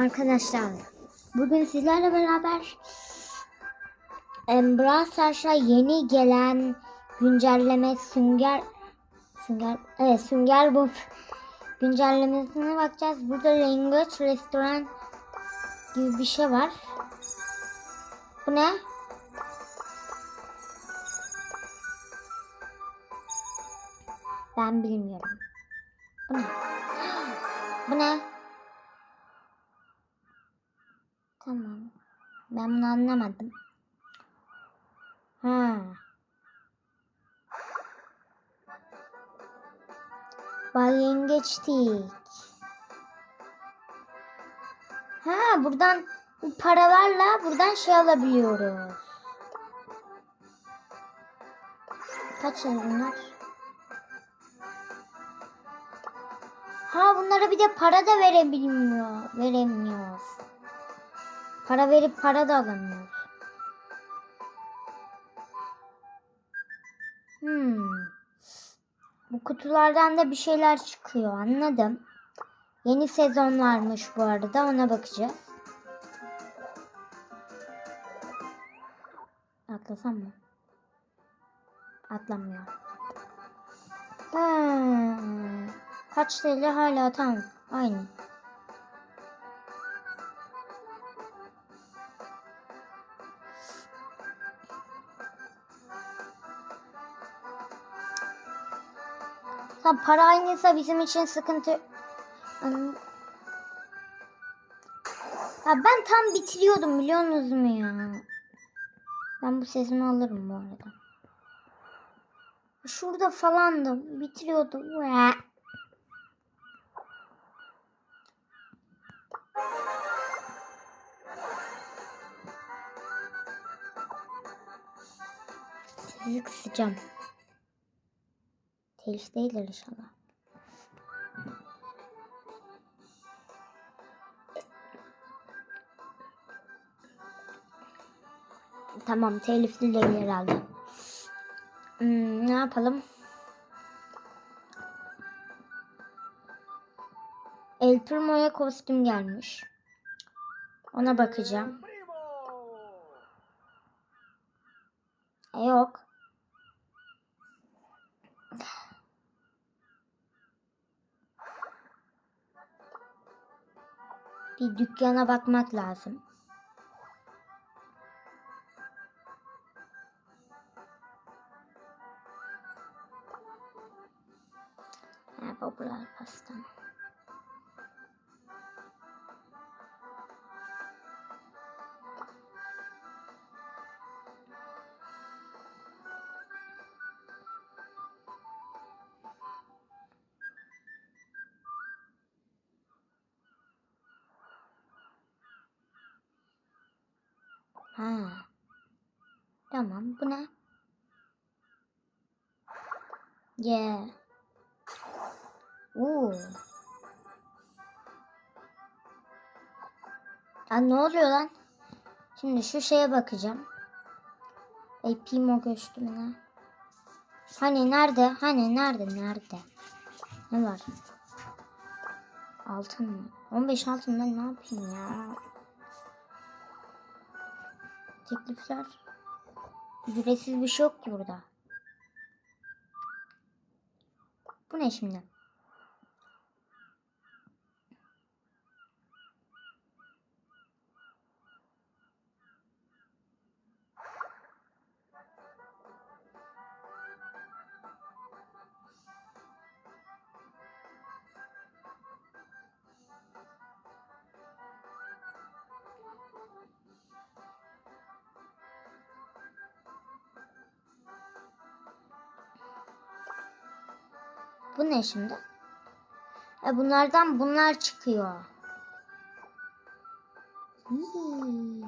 Arkadaşlar bugün sizlerle beraber Brawl Stars'a yeni gelen güncelleme Sünger Sünger evet Sünger Bob güncellemesine bakacağız. Burada Language Restoran gibi bir şey var. Bu ne? Ben bilmiyorum. Bu ne? Bu ne? Tamam. Ben bunu anlamadım. Ha. Bay yengeçtik. Ha buradan bu paralarla buradan şey alabiliyoruz. Kaç lira bunlar? Ha bunlara bir de para da verebilmiyor, veremiyoruz. Para verip para da alamıyoruz. Hmm. Bu kutulardan da bir şeyler çıkıyor anladım. Yeni sezon varmış bu arada ona bakacağız. Atlasam mı? Atlamıyor. Ha. Kaç TL hala tam aynı. Tam para aynıysa bizim için sıkıntı. Ya ben tam bitiriyordum biliyor musunuz mu ya? Ben bu sesimi alırım bu arada. Şurada falan da bitiriyordum. Sizi kısacağım. Telif değildir inşallah. Tamam telifli değil herhalde. Hmm, ne yapalım? El Primo'ya kostüm gelmiş. Ona bakacağım. E, yok. Bir dükkana bakmak lazım. Ha, popüler pasta. Tamam bu ne? Yeah. Oo. Ya ne oluyor lan? Şimdi şu şeye bakacağım. Ey Pimo kostümüne. Hani nerede? Hani nerede? Nerede? Ne var? Altın mı? 15 altın ben ne yapayım ya? Teklifler. Ücretsiz bir şey yok burada. Bu ne şimdi? Bu ne şimdi? E bunlardan bunlar çıkıyor. Hii.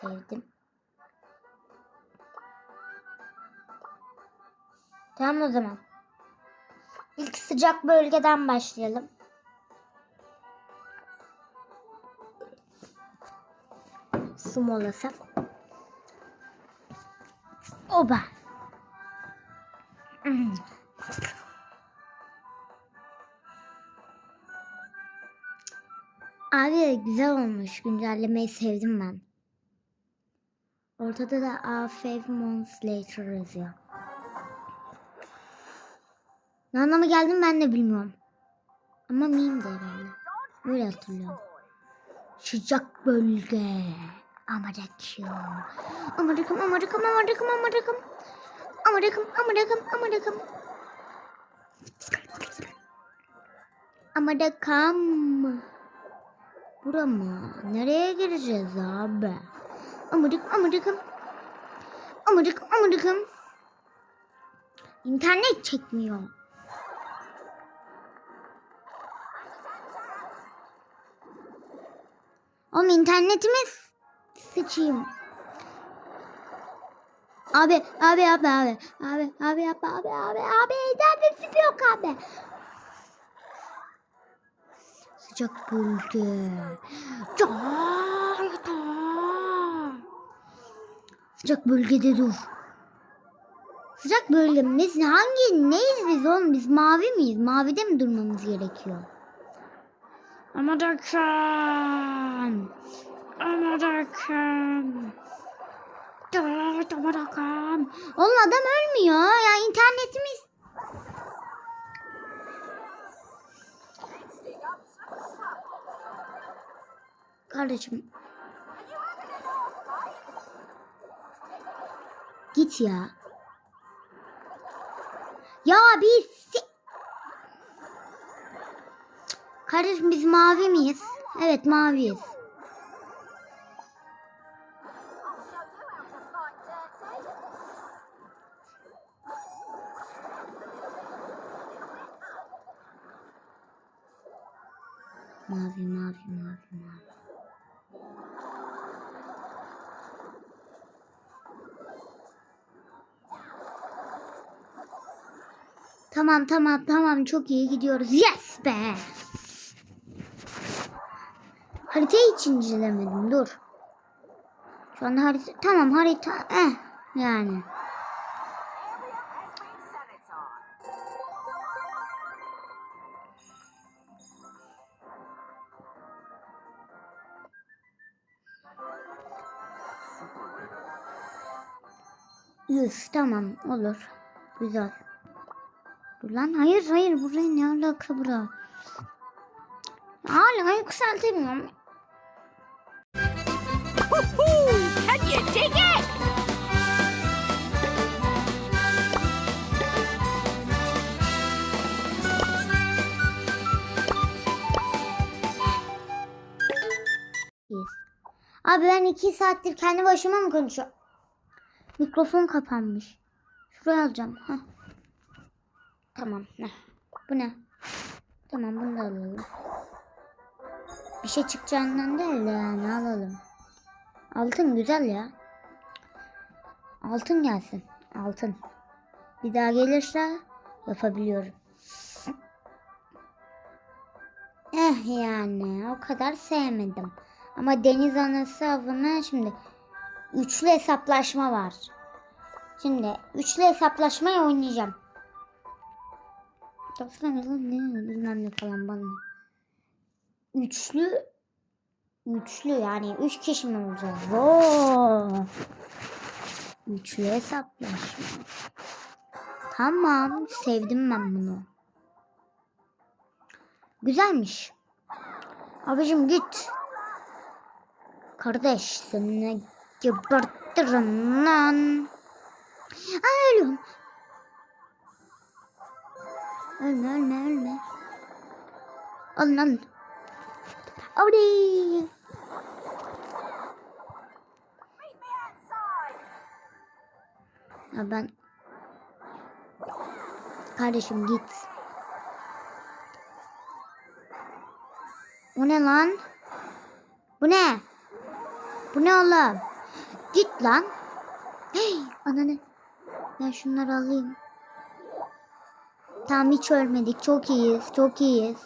Sevdim. Tamam o zaman. İlk sıcak bölgeden başlayalım. Su molası. Oba. Abi güzel olmuş. Güncellemeyi sevdim ben. Ortada da A Five Months Later yazıyor. Ne anlama geldim ben de bilmiyorum. Ama meme de herhalde. Öyle hatırlıyorum. Sıcak bölge. Amarakum. Amarakum, amarakum, amarakum, amarakum. Amarakum, amarakum, amarakum. Amarakum. Bura mı? Nereye gireceğiz abi? Amarakum, amarakum. Amarakum, amarakum. İnternet çekmiyor. Oğlum internetimiz sıçayım. Abi, abi, abi, abi, abi, abi, abi, abi, abi, abi, internetim yok abi. Sıcak bölge. Sıcak bölgede dur. Sıcak bölgemiz hangi neyiz biz oğlum? Biz mavi miyiz? Mavide mi durmamız gerekiyor? Amerikan. Amerikan. Dört Amerikan. Oğlum adam ölmüyor. Ya internetimiz. Kardeşim. Git ya. Ya biz si- Kardeşim biz mavi miyiz? Evet maviyiz. Mavi mavi mavi mavi. Tamam tamam tamam çok iyi gidiyoruz. Yes be. Haritayı hiç incelemedim dur. Şu anda harita tamam harita eh yani. Yüz tamam olur. Güzel. Dur lan hayır hayır buraya ne alaka bura? Hala yükseltemiyorum. İt? Yes. Abi ben iki saattir kendi başıma mı konuşuyorum? Mikrofon kapanmış. Şuraya alacağım. Heh. Tamam. Ne? Bu ne? Tamam bunu da alalım. Bir şey çıkacağından değil de yani alalım. Altın güzel ya. Altın gelsin. Altın. Bir daha gelirse yapabiliyorum. Eh yani o kadar sevmedim. Ama deniz anası avına şimdi üçlü hesaplaşma var. Şimdi üçlü hesaplaşmayı oynayacağım. Dostlar ne bilmem ne falan bana. Üçlü üçlü yani üç kişi mi olacağız? Üçlü hesaplaşma. Tamam sevdim ben bunu. Güzelmiş. Abicim git. Kardeş seni gebertirim lan. Ay ölüyorum. Ölme ölme ölme. Alın alın. Avdi. Ya ben Kardeşim git. Bu ne lan? Bu ne? Bu ne oğlum? Git lan. Hey ananı. Ben şunları alayım. Tamam hiç ölmedik. Çok iyiyiz. Çok iyiyiz.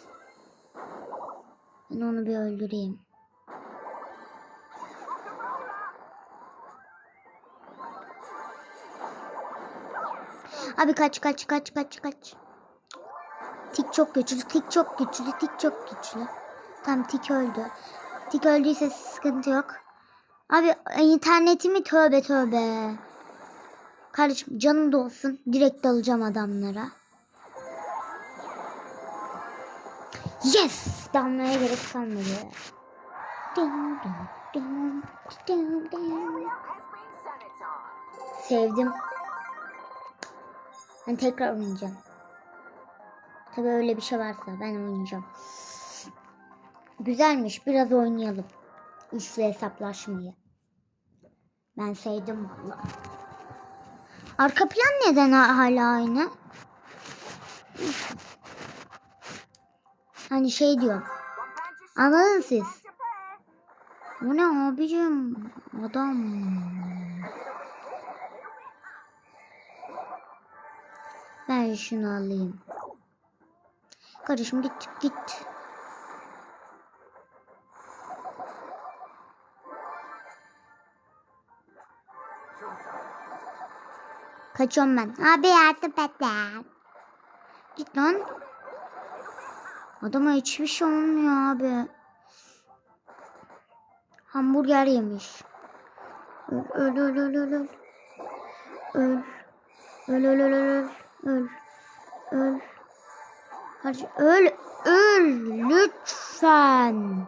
Ben onu bir öldüreyim. Abi kaç kaç kaç kaç kaç. Tik çok güçlü. Tik çok güçlü. Tik çok güçlü. Tam tik öldü. Tik öldüyse sıkıntı yok. Abi internetimi tövbe tövbe. Kardeşim canım da olsun. Direkt dalacağım adamlara. Yes! Damlaya gerek kalmadı. Sevdim. Ben tekrar oynayacağım. Tabii öyle bir şey varsa ben oynayacağım. Güzelmiş. Biraz oynayalım. Üçlü hesaplaşmayı. Ben sevdim valla. Arka plan neden ha- hala aynı? Hani şey diyorum. Anladın siz. Bu ne abicim? Adam. Ben şunu alayım. Kardeşim git git. Kaçıyorum ben. Abi yardım et. Git lan. Adama hiçbir şey olmuyor abi. Hamburger yemiş. Öl öl öl öl öl. Öl. Öl öl öl öl öl. Öl. Hadi öl. Öl lütfen.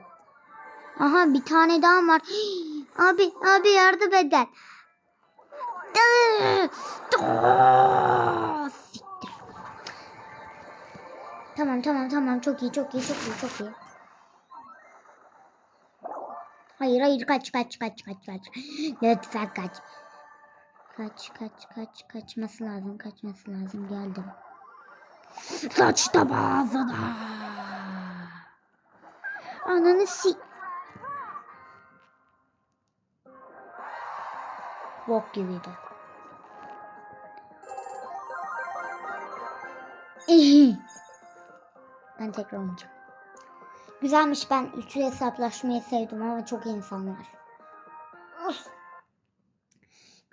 Aha bir tane daha var. Hii, Abi abi yardım eden. Siktir. Tamam tamam tamam çok iyi çok iyi çok iyi çok iyi. Hayır hayır kaç kaç kaç kaç kaç. Lütfen kaç. Kaç kaç kaç kaçması lazım kaçması lazım geldim. Saçta ağzına. Ananı si... Bok gibiydi. ben tekrar oynayacağım. Güzelmiş ben üçlü hesaplaşmayı sevdim ama çok insan var.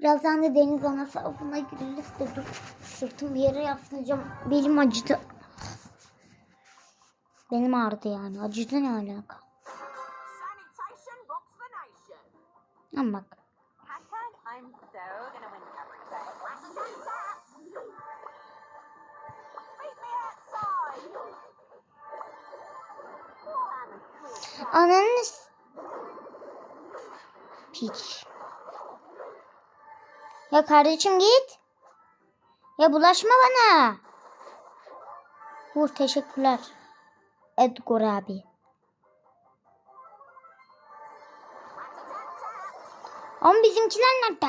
Birazdan da deniz anası avına gireriz de dur. Sırtım bir yere yaslayacağım. Belim acıdı. Benim ağrıdı yani. Acıdı ne alaka? Ama bak. Ananı Piç. Ya kardeşim git. Ya bulaşma bana. Vur teşekkürler. Edgar abi. Ama bizimkiler nerede?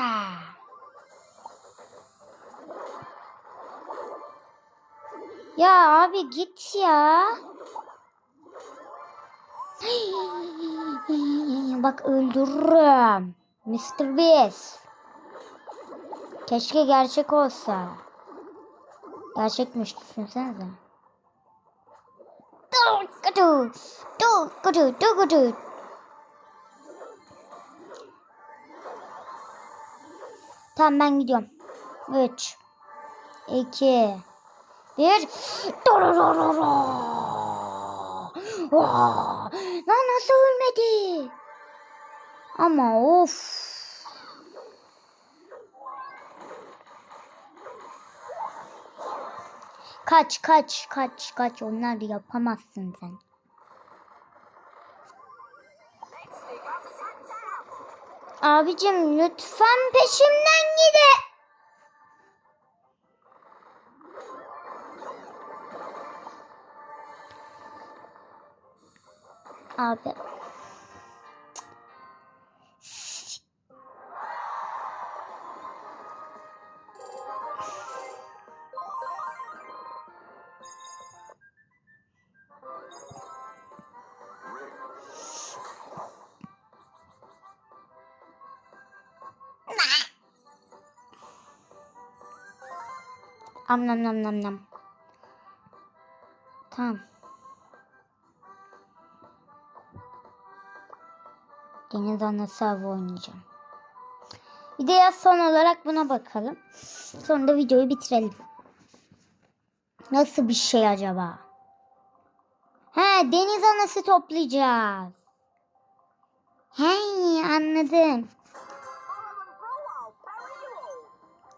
Ya abi git ya. Bak öldürürüm. Mr. Beast. Keşke gerçek olsa. Gerçekmiş düşünsenize. Dur kutu. Dur kutu. Tamam ben gidiyorum. 3 2 1 Lan nasıl ölmedi? Ama of. Kaç kaç kaç kaç onlar yapamazsın sen. Abicim lütfen peşimden gide. Abi. Am nam nam nam nam. Tamam. Deniz anası avı oynayacağım. Bir son olarak buna bakalım. Sonra da videoyu bitirelim. Nasıl bir şey acaba? He deniz anası toplayacağız. Hey anladım.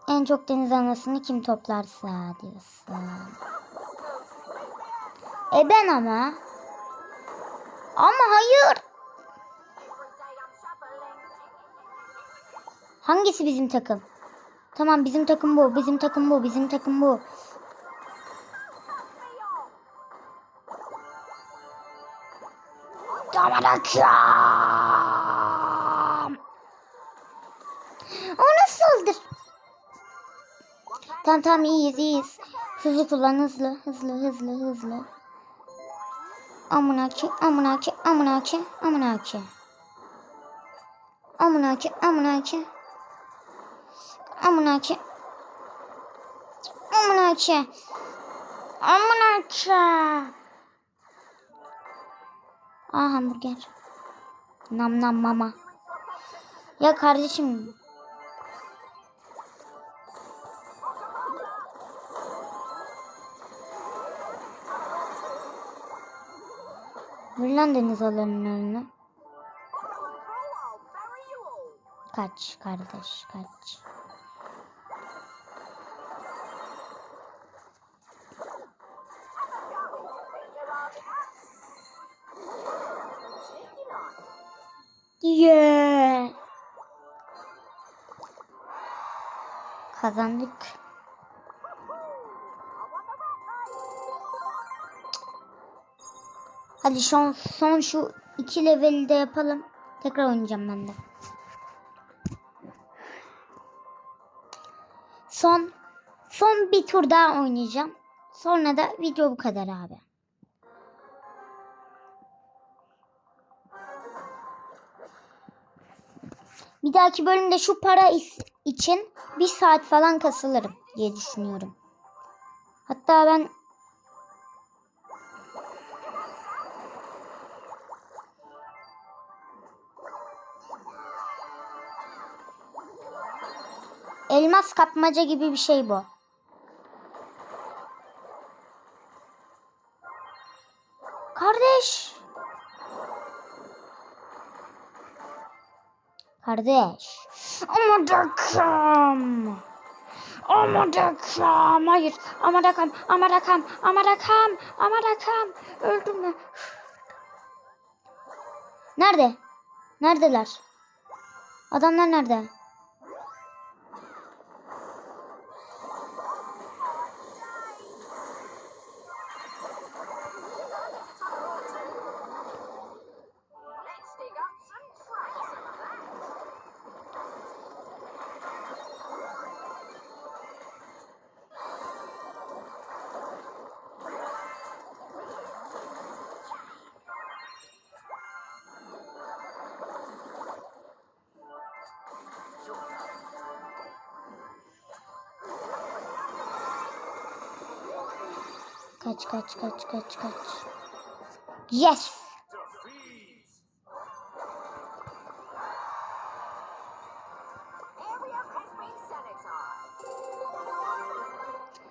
En çok deniz anasını kim toplarsa diyorsun. E ben ama. Ama hayır. Hangisi bizim takım? Tamam bizim takım bu, bizim takım bu, bizim takım bu. Tamam akşam. O nasıldır? Tamam tamam iyiyiz iyiyiz. Hızlı kullan hızlı hızlı hızlı hızlı. Amına ki amına ki amına ki amına ki. Amına ki amına ki. Amına ki. Aa hamburger. Nam nam mama. Ya kardeşim. Ver lan deniz alanının önüne. Kaç kardeş kaç. Yeah. Kazandık. Hadi son, son şu iki leveli de yapalım. Tekrar oynayacağım ben de. Son son bir tur daha oynayacağım. Sonra da video bu kadar abi. Bir dahaki bölümde şu para için bir saat falan kasılırım diye düşünüyorum. Hatta ben elmas kapmaca gibi bir şey bu. Kardeş. Ama dakam. Ama dakam. Hayır. Ama dakam. Ama dakam. Öldüm mü? Nerede? Neredeler? Adamlar nerede? Kaç kaç kaç kaç kaç. Yes.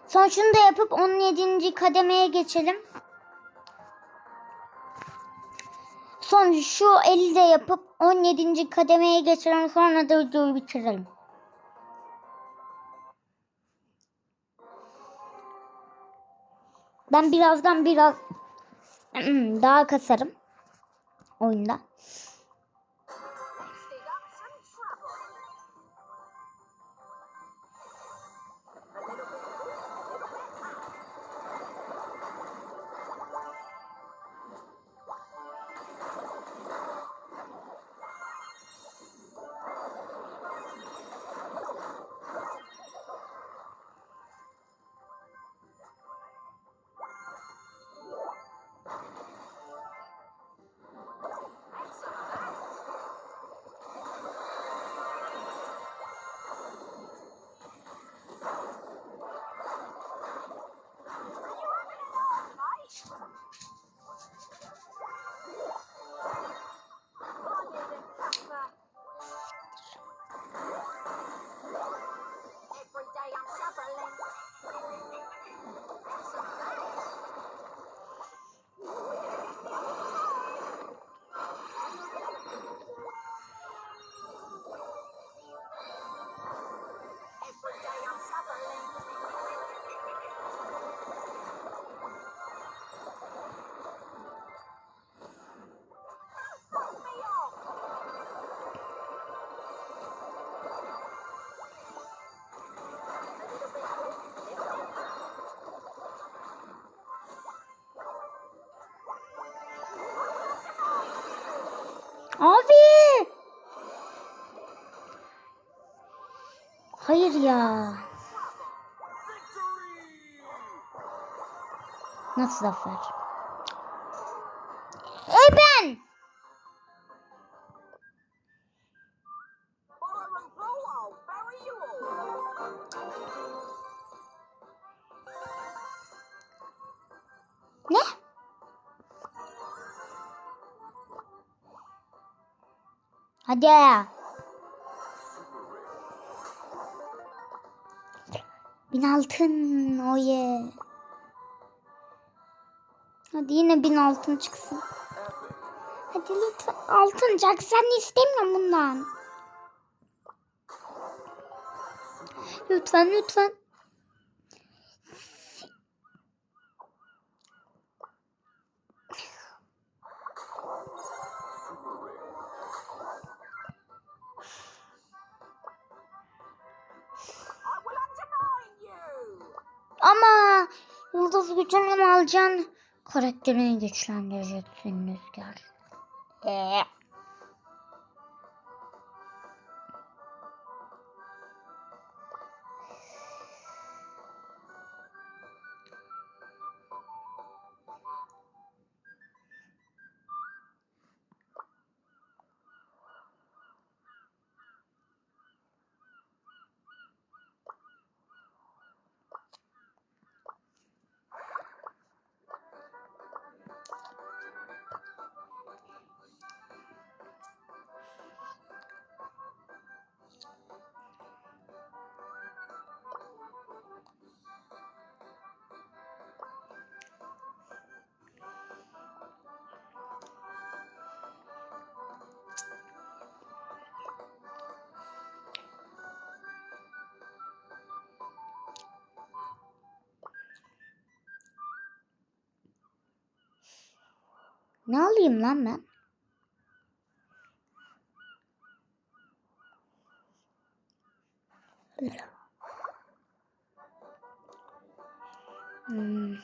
Son şunu da yapıp 17. kademeye geçelim. Son şu 50 de yapıp 17. kademeye geçelim. Sonra da videoyu bitirelim. Ben birazdan biraz daha kasarım oyunda. Abi. Hayır ya. Nasıl zafer? Hadi. Bin altın. Oye. Hadi yine bin altın çıksın. Hadi lütfen altın çık. Sen istemiyorum bundan. Lütfen lütfen. Yıldız gücünü alacaksın. Karakterini güçlendireceksin Rüzgar. Ee. Ne alayım lan ben? Hmm.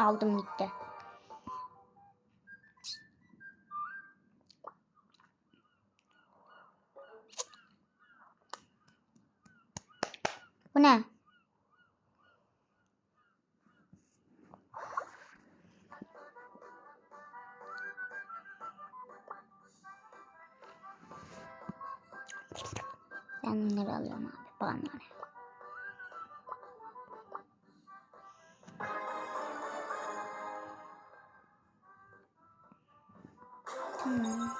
Aldım gitti. Bu ne? Ben bunları alıyorum abi. Bana ne? Tamam.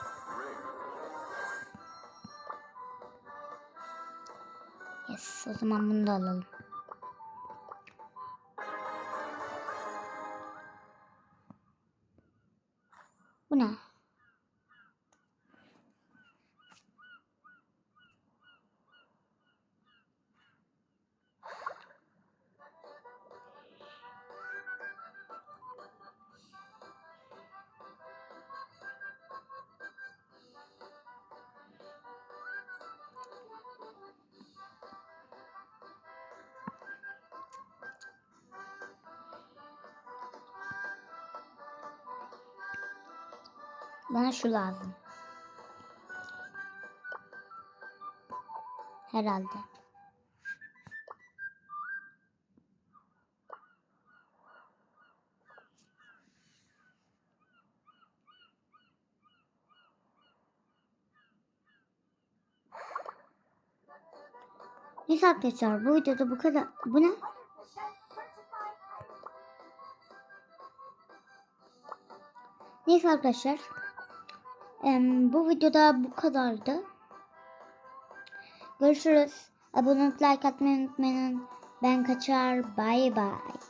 Yes, o zaman bunu da alalım. Bana şu lazım. Herhalde. Neyse arkadaşlar bu videoda bu kadar. Bu ne? Neyse arkadaşlar. Bu videoda bu kadardı. Görüşürüz. Abone olup like atmayı unutmayın. Ben kaçar. Bye bye.